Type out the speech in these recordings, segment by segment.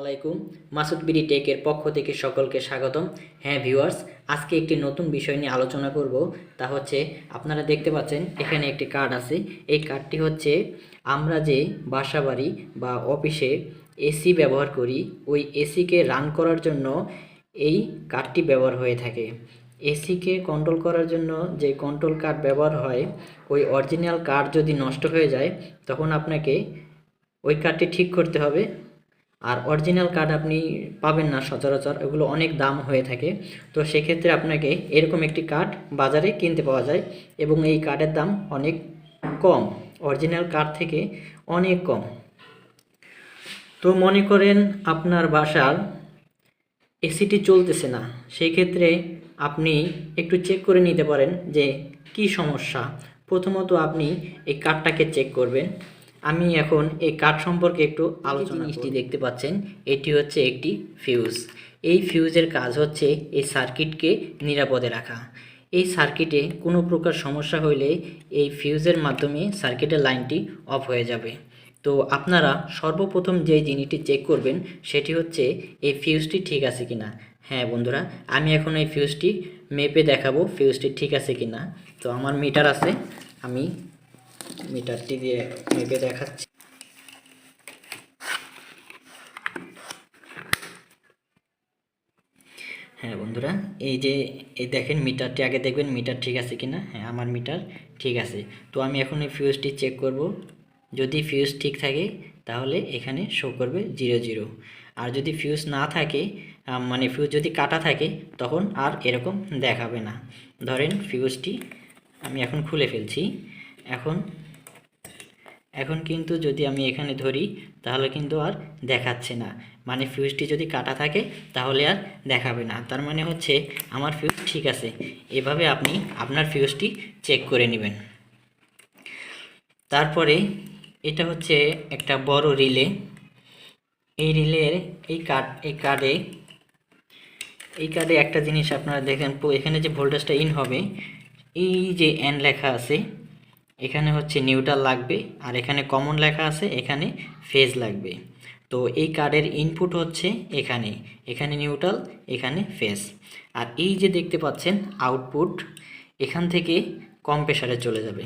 আলাইকুম। মাসুদ বিডি টেকের পক্ষ থেকে সকলকে স্বাগতম। হ্যাঁ ভিউয়ার্স, আজকে একটি নতুন বিষয় নিয়ে আলোচনা করব। তা হচ্ছে, আপনারা দেখতে পাচ্ছেন, এখানে একটি কার্ড আছে। এই কার্ডটি হচ্ছে, আমরা যে বাসা বাড়ি বা অফিসে এসি ব্যবহার করি, ওই এসিকে রান করার জন্য এই কার্ডটি ব্যবহার হয়ে থাকে। এসিকে কন্ট্রোল করার জন্য যে কন্ট্রোল কার্ড ব্যবহার হয়, ওই অরিজিনাল কার্ড যদি নষ্ট হয়ে যায়, তখন আপনাকে ওই কার্ডটি ঠিক করতে হবে। আর অরিজিনাল কার্ড আপনি পাবেন না সচরাচর, এগুলো অনেক দাম হয়ে থাকে। তো সেক্ষেত্রে আপনাকে এরকম একটি কার্ড বাজারে কিনতে পাওয়া যায় এবং এই কার্ডের দাম অনেক কম অরিজিনাল কার্ড থেকে অনেক কম। তো মনে করেন আপনার বাসার এসিটি চলতেছে না সেই ক্ষেত্রে আপনি একটু চেক করে নিতে পারেন যে কি সমস্যা। প্রথমত আপনি এই কার্ডটাকে চেক করবেন। আমি এখন এই কাঠ সম্পর্কে একটু আলোচনা জিনিসটি দেখতে পাচ্ছেন। এটি হচ্ছে একটি ফিউজ এই ফিউজের কাজ হচ্ছে এই সার্কিটকে নিরাপদে রাখা। এই সার্কিটে কোনো প্রকার সমস্যা হলে এই ফিউজের মাধ্যমে সার্কিটের লাইনটি অফ হয়ে যাবে। তো আপনারা সর্বপ্রথম যে জিনিসটি চেক করবেন সেটি হচ্ছে এই ফিউজটি ঠিক আছে কিনা। হ্যাঁ বন্ধুরা আমি এখন এই ফিউজটি মেপে দেখাবো ফিউজটি ঠিক আছে কিনা। তো আমার মিটার আছে আমি মিটারটি দিয়ে মেপে দেখাচ্ছি। হ্যাঁ বন্ধুরা, এই যে, এই দেখেন মিটারটি আগে দেখবেন মিটার ঠিক আছে কিনা? হ্যাঁ আমার মিটার ঠিক আছে। তো আমি এখন এই ফিউজটি চেক করব। যদি ফিউজ ঠিক থাকে, তাহলে এখানে শো করবে জিরো জিরো আর যদি ফিউজ না থাকে মানে ফিউজ যদি কাটা থাকে, তখন আর এরকম দেখাবে না। ধরেন ফিউজটি আমি এখন খুলে ফেলছি। এখন এখন কিন্তু যদি আমি এখানে ধরি, তাহলে কিন্তু আর দেখাচ্ছে না। মানে ফিউজটি যদি কাটা থাকে, তাহলে আর দেখাবে না। তার মানে হচ্ছে আমার ফিউজ ঠিক আছে। এভাবে আপনি আপনার ফিউজটি চেক করে নেবেন। তারপরে এটা হচ্ছে একটা বড় রিলে এই রিলের এই কার্ড এই কার্ডে এই কার্ডে একটা জিনিস আপনারা দেখেন, এখানে যে ভোল্টেজটা ইন হবে, এই যে এন লেখা আছে এখানে হচ্ছে নিউটাল লাগবে আর এখানে কমন লেখা আছে, এখানে ফেজ লাগবে। তো এই কার্ডের ইনপুট হচ্ছে এখানে এখানে নিউট্রাল এখানে ফেজ আর এই যে দেখতে পাচ্ছেন আউটপুট এখান থেকে কম প্রেশারে চলে যাবে।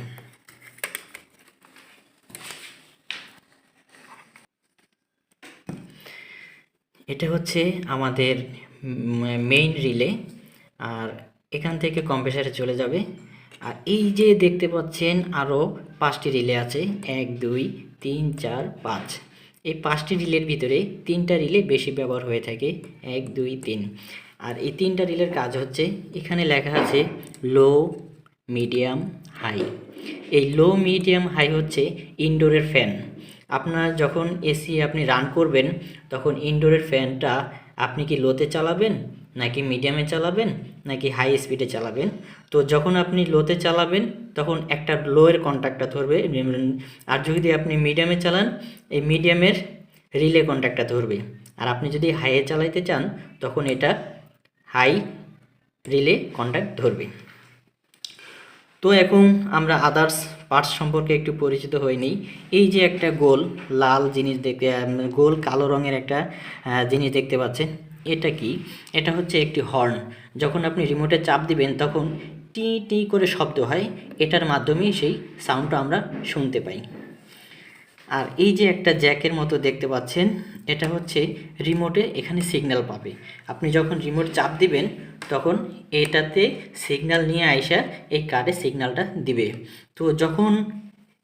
এটা হচ্ছে আমাদের মেইন রিলে আর এখান থেকে কম্প্রেসারে চলে যাবে। আর এই যে দেখতে পাচ্ছেন আরও পাঁচটি রিলে আছে। এক, দুই, তিন, চার, পাঁচ। এই পাঁচটি রিলের ভিতরে তিনটা রিলে বেশি ব্যবহার হয়ে থাকে। এক, দুই, তিন। আর এই তিনটা রিলের কাজ হচ্ছে এখানে লেখা আছে লো, মিডিয়াম, হাই। এই লো, মিডিয়াম, হাই হচ্ছে ইনডোরের ফ্যান। আপনার যখন এসি আপনি রান করবেন, তখন ইনডোরের ফ্যানটা আপনি কি লোতে চালাবেন? নাকি মিডিয়ামে চালাবেন, নাকি হাই স্পিডে চালাবেন? তো যখন আপনি লোতে চালাবেন, তখন একটা লোয়ের কন্ট্যাক্টটা ধরবে, আর যদি আপনি মিডিয়ামে চালান, এই মিডিয়ামের রিলে কন্ট্যাক্টটা ধরবে। আর আপনি যদি হাইয়ে চালাইতে চান, তখন এটা হাই রিলে কন্ট্যাক্ট ধরবে। তো এখন আমরা আদার্স পার্টস সম্পর্কে একটু পরিচিত হয়ে নিই। এই যে একটা গোল, লাল জিনিস দেখতে গোল কালো রঙের একটা জিনিস দেখতে পাচ্ছেন। এটা কি? এটা হচ্ছে একটি হর্ন যখন আপনি রিমোটে চাপ দিবেন, তখন টি টি করে শব্দ হয়। এটার মাধ্যমেই সেই সাউন্ডটা আমরা শুনতে পাই। আর এই যে একটা জ্যাকের মতো দেখতে পাচ্ছেন, এটা হচ্ছে রিমোটে এখানে সিগন্যাল পাবে। আপনি যখন রিমোট চাপ দিবেন, তখন এটাতে সিগন্যাল নিয়ে আইসা এই কার্ডে সিগন্যালটা দিবে। তো যখন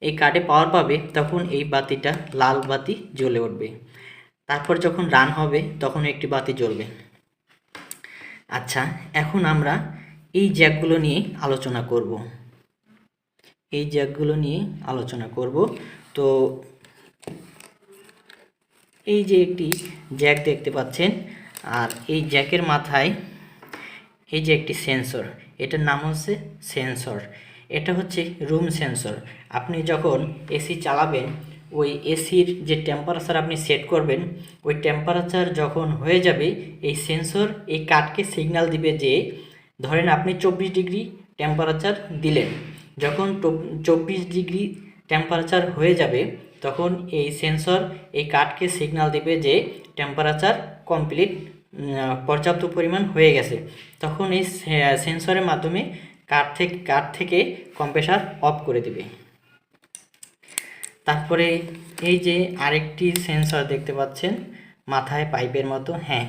এই কার্ডে পাওয়ার পাবে, তখন এই বাতিটা লাল বাতি জ্বলে উঠবে। তারপর যখন রান হবে তখন একটি বাতি জ্বলবে। আচ্ছা এখন আমরা এই জ্যাকগুলো নিয়ে আলোচনা করব। এই জ্যাকগুলো নিয়ে আলোচনা করব। তো এই যে একটি জ্যাক দেখতে পাচ্ছেন, আর এই জ্যাকের মাথায় এই যে একটি সেন্সর, এটার নাম হচ্ছে সেন্সর। এটা হচ্ছে রুম সেন্সর। আপনি যখন এসি চালাবেন ওই এসির যে টেম্পারেচার আপনি সেট করবেন, ওই টেম্পারেচার যখন হয়ে যাবে, এই সেন্সর এই কাঠকে সিগন্যাল দিবে যে, ধরেন আপনি চব্বিশ ডিগ্রি টেম্পারেচার দিলেন। যখন চব্বিশ ডিগ্রি টেম্পারেচার হয়ে যাবে, তখন এই সেন্সর এই কাঠকে সিগন্যাল দিবে যে টেম্পারেচার কমপ্লিট পর্যাপ্ত পরিমাণ হয়ে গেছে। তখন এই সেন্সরের মাধ্যমে কাঠ থেকে কাঠ থেকে কম্প্রেসার অফ করে দিবে। তারপরে এই যে আরেকটি সেন্সর দেখতে পাচ্ছেন, মাথায় পাইপের মতো হ্যাঁ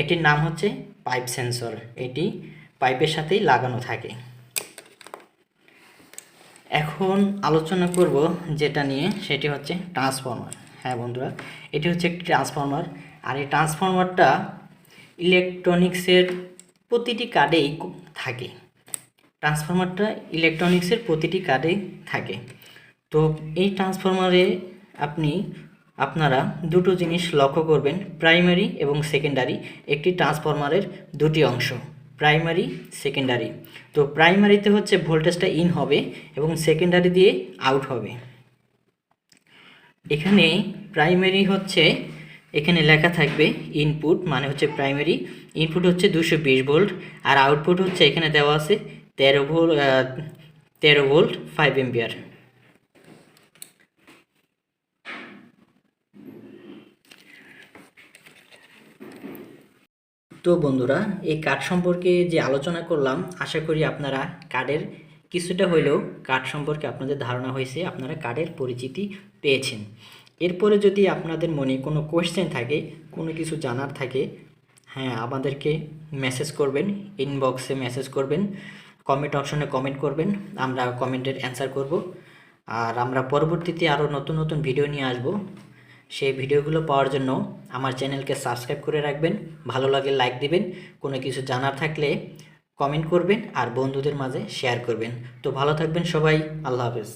এটির নাম হচ্ছে পাইপ সেন্সর এটি পাইপের সাথেই লাগানো থাকে। এখন আলোচনা করব যেটা নিয়ে, সেটি হচ্ছে ট্রান্সফর্মার হ্যাঁ বন্ধুরা, এটি হচ্ছে একটি ট্রান্সফর্মার আর এই ট্রান্সফর্মারটা ইলেকট্রনিক্সের প্রতিটি কার্ডেই থাকে। ট্রান্সফর্মারটা ইলেকট্রনিক্সের প্রতিটি কার্ডেই থাকে। তো এই ট্রান্সফরমারে আপনি, আপনারা দুটো জিনিস লক্ষ্য করবেন প্রাইমারি এবং সেকেন্ডারি একটি ট্রান্সফরমারের দুটি অংশ প্রাইমারি সেকেন্ডারি তো প্রাইমারিতে হচ্ছে ভোল্টেজটা ইন হবে এবং সেকেন্ডারি দিয়ে আউট হবে। এখানে প্রাইমারি হচ্ছে, এখানে লেখা থাকবে ইনপুট মানে হচ্ছে প্রাইমারি ইনপুট হচ্ছে দুশো বিশ ভোল্ট আর আউটপুট হচ্ছে এখানে দেওয়া আছে তেরো ভোল্ট তেরো ভোল্ট ফাইভ এম্পিয়ার তো বন্ধুরা, এই কার্ড সম্পর্কে যে আলোচনা করলাম, আশা করি আপনারা কার্ডের কিছুটা হলেও কার্ড সম্পর্কে আপনাদের ধারণা হয়েছে, আপনারা কার্ডের পরিচিতি পেয়েছেন। এরপরে যদি আপনাদের মনে কোনো কোয়েশ্চেন থাকে, কোনো কিছু জানার থাকে হ্যাঁ আমাদেরকে মেসেজ করবেন ইনবক্সে মেসেজ করবেন কমেন্ট অপশনে কমেন্ট করবেন, আমরা কমেন্টের অ্যান্সার করব। আর আমরা পরবর্তীতে আরও নতুন নতুন ভিডিও নিয়ে আসব। সেই ভিডিওগুলো পাওয়ার জন্য আমার চ্যানেলকে সাবস্ক্রাইব করে রাখবেন, ভালো লাগে লাইক দিবেন, কোনো কিছু জানার থাকলে কমেন্ট করবেন আর বন্ধুদের মাঝে শেয়ার করবেন। তো ভালো থাকবেন সবাই, আল্লাহ হাফেজ।